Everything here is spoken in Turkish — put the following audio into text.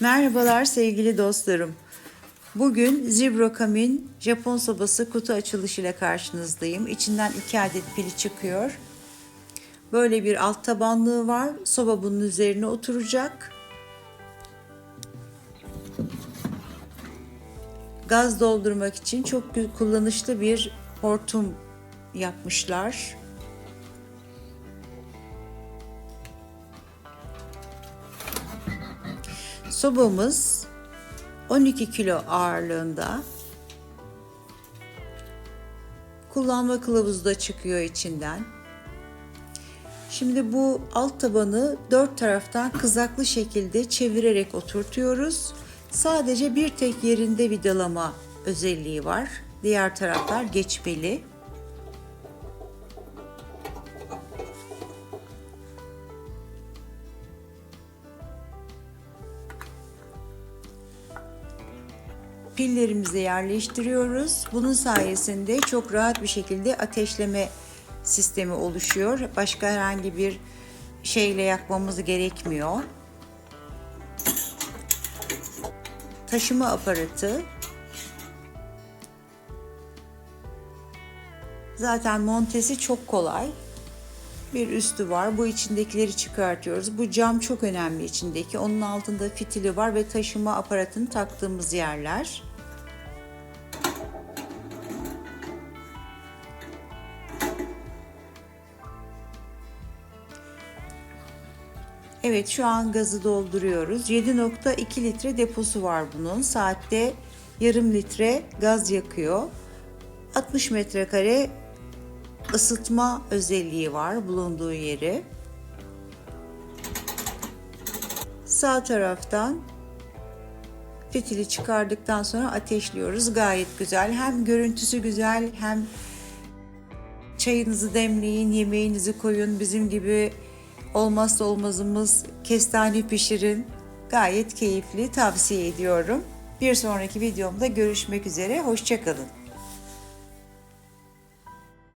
Merhabalar sevgili dostlarım. Bugün Zebra Kamin Japon sobası kutu açılışıyla karşınızdayım. İçinden iki adet pili çıkıyor. Böyle bir alt tabanlığı var. Soba bunun üzerine oturacak. Gaz doldurmak için çok kullanışlı bir hortum yapmışlar. Sobamız 12 kilo ağırlığında. Kullanma kılavuzu da çıkıyor içinden. Şimdi bu alt tabanı dört taraftan kızaklı şekilde çevirerek oturtuyoruz. Sadece bir tek yerinde vidalama özelliği var. Diğer taraflar geçmeli. Pillerimizi yerleştiriyoruz. Bunun sayesinde çok rahat bir şekilde ateşleme sistemi oluşuyor. Başka herhangi bir şeyle yakmamız gerekmiyor. Taşıma aparatı Zaten montesi çok kolay. Bir üstü var. Bu içindekileri çıkartıyoruz. Bu cam çok önemli içindeki. Onun altında fitili var ve taşıma aparatını taktığımız yerler. Evet şu an gazı dolduruyoruz. 7.2 litre deposu var bunun. Saatte yarım litre gaz yakıyor. 60 metrekare ısıtma özelliği var bulunduğu yeri. Sağ taraftan fitili çıkardıktan sonra ateşliyoruz. Gayet güzel. Hem görüntüsü güzel hem çayınızı demleyin, yemeğinizi koyun. Bizim gibi olmazsa olmazımız kestane pişirin. Gayet keyifli tavsiye ediyorum. Bir sonraki videomda görüşmek üzere. Hoşçakalın.